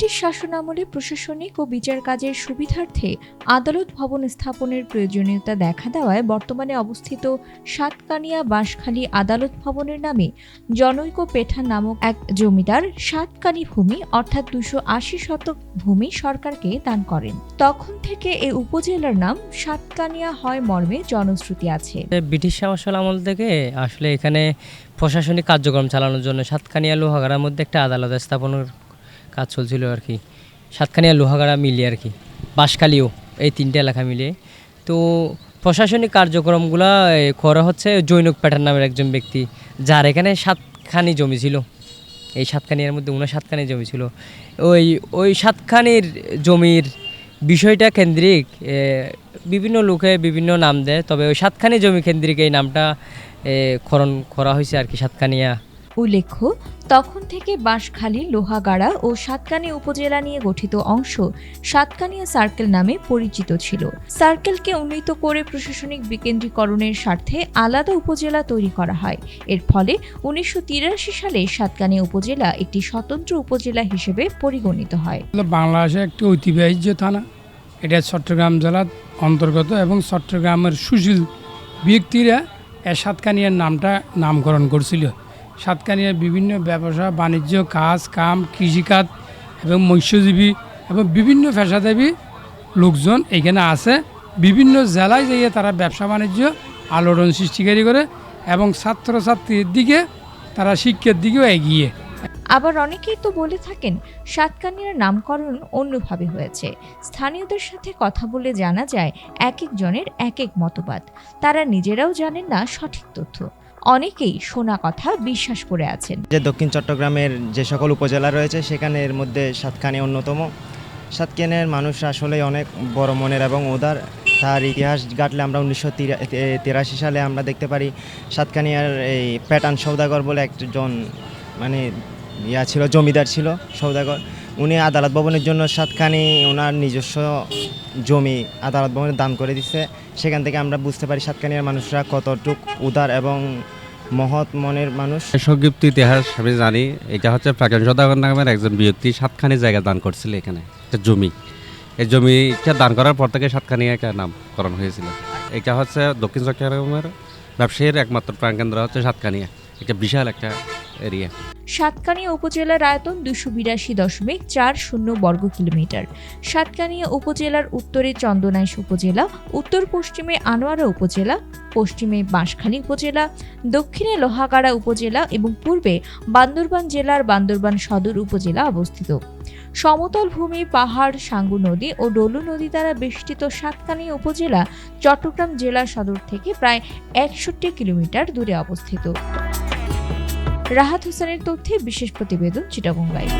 British শাসনামলে প্রশাসনিক ও বিচার কাজের সুবিধার্থে আদালত ভবন স্থাপনের প্রয়োজনীয়তা দেখা দেওয়ায় বর্তমানে অবস্থিত সাতকানিয়া বাঁশখালী আদালত ভবনের নামে জনৈক পেঠা নামক এক জমিদার সাতকানি ভূমি অর্থাৎ দুশো আশি শতক ভূমি সরকারকে দান করেন। তখন থেকে এই উপজেলার নাম সাতকানিয়া হয় মর্মে জনশ্রুতি আছে। ব্রিটিশ শাসন আমল থেকে আসলে এখানে প্রশাসনিক কার্যক্রম চালানোর জন্য সাতকানিয়া লোহাগাড়ার মধ্যে একটা আদালত স্থাপনের কাজ চলছিল আর কি। সাতখানিয়া লোহাগাড়া মিলিয়ে আর কি। বাঁশখালীও এই তিনটে এলাকা মিলিয়ে তো প্রশাসনিক কার্যক্রমগুলো করা হচ্ছে জৈনক প্যাটার্ন নামের একজন ব্যক্তি যার এখানে সাতখানি জমি ছিল। এই সাতখানিয়ার মধ্যে উনার সাতখানি জমি ছিল। ওই ওই সাতখানির জমির বিষয়টা কেন্দ্রিক বিভিন্ন লোকে বিভিন্ন নাম দেয় তবে ওই সাতখানি জমি কেন্দ্রিক এই নামটা এ, খরণ করা হয়েছে আর কি সাতখানিয়া উল্লেখ্য, তখন থেকে বাঁশখালী, লোহাগাড়া ও সাতকানি উপজেলা নিয়ে গঠিত অংশ সাতকানিয়া সার্কেল নামে পরিচিত ছিল। সার্কেলকে উন্নীত করে প্রশাসনিক বিকেন্দ্রীকরণের স্বার্থে আলাদা উপজেলা তৈরি করা হয়। এর ফলে উনিশশো তিরাশি সালে সাতকানিয়া উপজেলা একটি স্বতন্ত্র উপজেলা হিসেবে পরিগণিত হয়। বাংলাদেশে একটি ঐতিহ্য থানা, এটা চট্টগ্রাম জেলার অন্তর্গত এবং চট্টগ্রামের সুশীল ব্যক্তিরা এ সাতকানিয়ার নামটা নামকরণ করছিল। সাতকানিয়ার বিভিন্ন ব্যবসা, বাণিজ্য, কাজ, কাম, কৃষিকাজ এবং মৎস্যজীবী এবং বিভিন্ন পেশাদাবী লোকজন এখানে আছে বিভিন্ন জেলায় যাইয়ে তারা ব্যবসা, বাণিজ্য আলোড়ন সৃষ্টিকারী করে এবং ছাত্রছাত্রীর দিকে, তারা শিক্ষার দিকেও এগিয়ে। আবার অনেকেই তো বলে থাকেন, সাতকানিয়ার নামকরণ অন্যভাবে হয়েছে। স্থানীয়দের সাথে কথা বলে জানা যায় এক একজনের এক এক মতবাদ। তারা নিজেরাও জানেন না সঠিক তথ্য। অনেকেই শোনা কথা বিশ্বাস করে আছেন। যে দক্ষিণ চট্টগ্রামের যে সকল উপজেলা রয়েছে, সেখানে এর মধ্যে সাতখানি অন্যতম। সাতখানের মানুষ আসলে অনেক বড় মনের এবং উদার। তার ইতিহাস ঘাটলে আমরা উনিশশো তিরাশি সালে আমরা দেখতে পারি সাতকানিয়ার এই প্যাটার্ন সৌদাগর বলে একজন মানে ইয়া ছিল, জমিদার ছিল সৌদাগর উনি আদালত ভবনের জন্য সাতখানি ওনার নিজস্ব জমি আদালত ভবনে দান করে দিচ্ছে সেখান থেকে আমরা বুঝতে পারি সাতখানিয়ার মানুষরা কতটুক উদার এবং মহৎ মনের মানুষ। সংক্ষিপ্ত ইতিহাস আমি জানি, এটা হচ্ছে প্রাচীন সদাগর নামের একজন ব্যক্তি সাতখানি জায়গা দান করছিল এখানে, একটা জমি। এই জমিটা দান করার পর থেকে সাতখানি একটা নামকরণ হয়েছিল। এটা হচ্ছে দক্ষিণ চট্টগ্রামের ব্যবসায়ীর একমাত্র প্রাণকেন্দ্র হচ্ছে সাতখানিয়া এটা বিশাল একটা এরিয়া সাতকানিয়া উপজেলার আয়তন দুশো বিরাশি দশমিক চার শূন্য বর্গ কিলোমিটার। সাতকানিয়া উপজেলার উত্তরে চন্দনাইশ উপজেলা, উত্তর পশ্চিমে আনোয়ারা উপজেলা, পশ্চিমে বাঁশখালী উপজেলা, দক্ষিণে লোহাগাড়া উপজেলা এবং পূর্বে বান্দরবান জেলার বান্দরবান সদর উপজেলা অবস্থিত। সমতল ভূমি পাহাড়, সাঙ্গু নদী ও ডলু নদী দ্বারা বেষ্টিত সাতকানিয়া উপজেলা চট্টগ্রাম জেলা সদর থেকে প্রায় একষট্টি কিলোমিটার দূরে অবস্থিত। রাহাত হোসেনের তথ্যে বিশেষ প্রতিবেদন চিটাগং লাইভ।